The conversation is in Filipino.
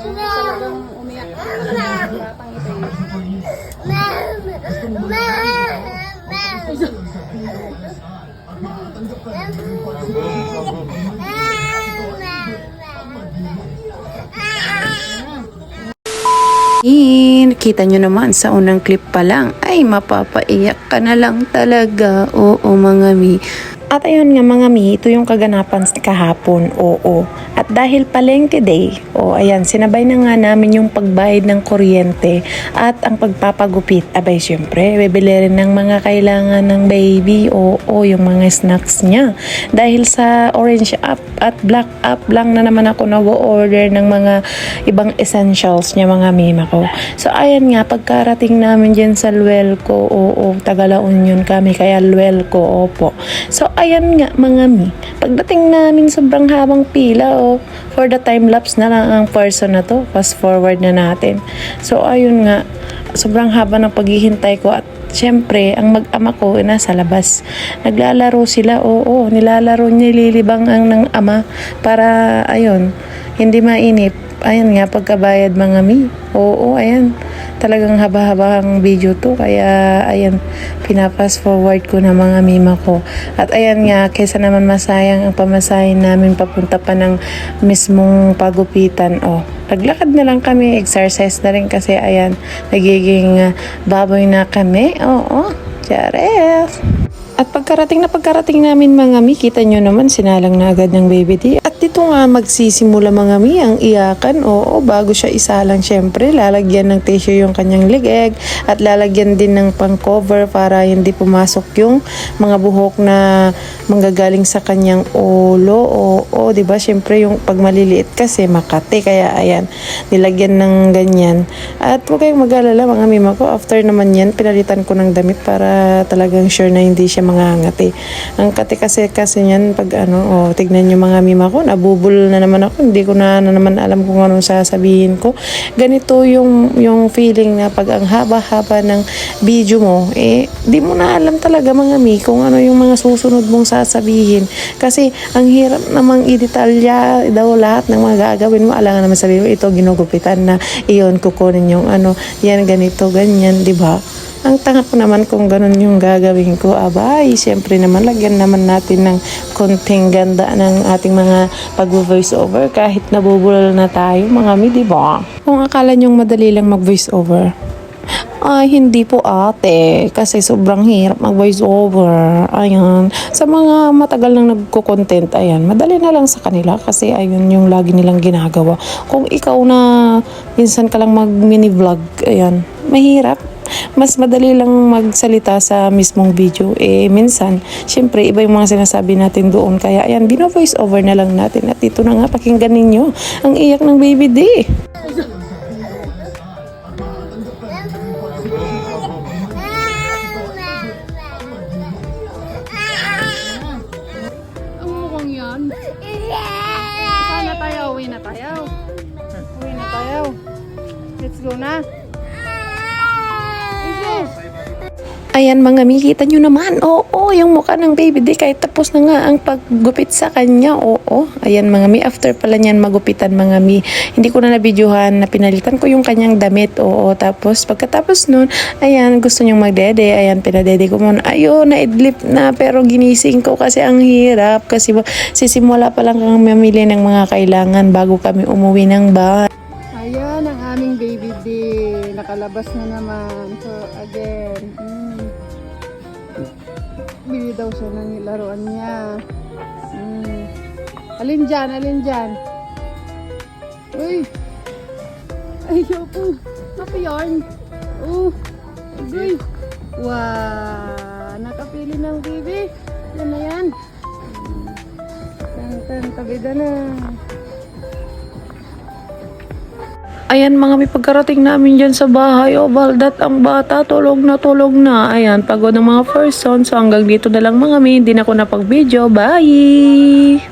talagang umiyak eh. In, kita nyo naman sa unang clip pa lang, ay mapapaiyak ka na lang talaga. Oo mga mi. At ayun nga mga mi, ito yung kaganapan kahapon, oo. Dahil palengke day, o ayan, sinabay na nga namin yung pagbayad ng kuryente at ang pagpapagupit. Abay, syempre, bibili rin ng mga kailangan ng baby, oo, yung mga snacks niya. Dahil sa orange app at black app lang na naman ako nag-order ng mga ibang essentials niya mga mima ko. So ayan nga, pagkarating namin dyan sa Luelco, oo, Tagalaon yun kami, kaya Luelco, opo. So ayan nga mga mi, pagdating namin sobrang habang pila, oh, for the time lapse na lang ang person na to, fast forward na natin. So ayun nga, sobrang haba ng paghihintay ko at Siyempre, ang mag-ama ko ay nasa labas. Naglalaro sila, oo, nilalaro, nililibang ang ng ama para, ayun, hindi mainip. Ayan nga, pagkabayad mga mi. Oo, ayan. Talagang haba-haba ang video to. Kaya, ayan, pinapas forward ko na mga mima ko. At ayan nga, kaysa naman masayang ang pamasahin namin papunta pa ng mismong pagupitan. Oh, naglakad na lang kami, exercise na rin kasi, ayan, nagiging ah, baboy na kami. Oo, Chares! At pagkarating na pagkarating namin mga mi, kita nyo naman sinalang na agad ng baby D. At dito nga magsisimula mga mi ang iyakan. Oo, bago siya isalang syempre, lalagyan ng tissue yung kanyang ligeg at lalagyan din ng pang cover para hindi pumasok yung mga buhok na manggagaling sa kanyang ulo. Oo, di ba? Syempre yung pag maliliit kasi makati. Kaya ayan, nilagyan ng ganyan. At huwag kayong mag-alala mga mima ko. After naman yan, pinalitan ko ng damit para talagang sure na hindi siya mga ngati. Ang kati kasi kasi yan pag ano, oh, tignan nyo mga mima ko, nabubul na naman ako. Hindi ko na, na naman alam kung anong sasabihin ko. Ganito yung, yung feeling na pag ang haba-haba ng video mo, eh, di mo na alam talaga mga mi kung ano yung mga susunod mong sasabihin. Kasi ang hirap namang i-detalya daw lahat ng mga gagawin mo. Alangan naman sabihin mo, ito ginugupitan na, iyon kukunin yung ano, yan ganito, ganyan, di ba? Ang tanga ko naman kung ganun yung gagawin ko, abay, siyempre naman, lagyan naman natin ng konting ganda ng ating mga pag-voice over kahit nabubulol na tayo, mga mi, di ba? Kung akala nyong madali lang mag-voice over, ay, hindi po ate. Kasi sobrang hirap mag-voice over. Ayan. Sa mga matagal nang nagko-content, ayan, madali na lang sa kanila kasi ayun yung lagi nilang ginagawa. Kung ikaw na minsan ka lang mag-mini vlog, ayan, mahirap mas madali lang magsalita sa mismong video. Eh, minsan, syempre, iba yung mga sinasabi natin doon. Kaya, ayan, bino-voice over na lang natin. At ito na nga, pakinggan ninyo ang iyak ng baby D. Ang mukhang yan. Saan na tayo? Uwi na tayo. Uwi na tayo. Let's go na. Ayan mga mi, kita nyo naman. Oo, yung mukha ng baby di kahit tapos na nga ang paggupit sa kanya. Oo, ayan mga mi, after pala niyan magupitan mga mi. Hindi ko na nabidyohan na pinalitan ko yung kanyang damit. Oo, tapos pagkatapos nun, ayan, gusto niyang magdede. Ayan, pinadede ko muna. Ayun, naidlip na pero ginising ko kasi ang hirap. Kasi sisimula pa lang kang mamili ng mga kailangan bago kami umuwi ng bahay. Ayan ang aming baby D. Nakalabas na naman. So, again. Mm. Bili daw siya ng laruan niya. Mm. Alin dyan? Alin dyan? Uy! Po. Happy yarn. Oh. Uy. Wow. Nakapili ng baby. Yan na yan. Mm. Tan, tan, tabida na. Ayan mga may pagkarating namin dyan sa bahay. O baldat ang bata, tulog na tulog na. Ayan, pagod ng mga person. So hanggang dito na lang mga mi. Hindi na ako napag-video. Bye!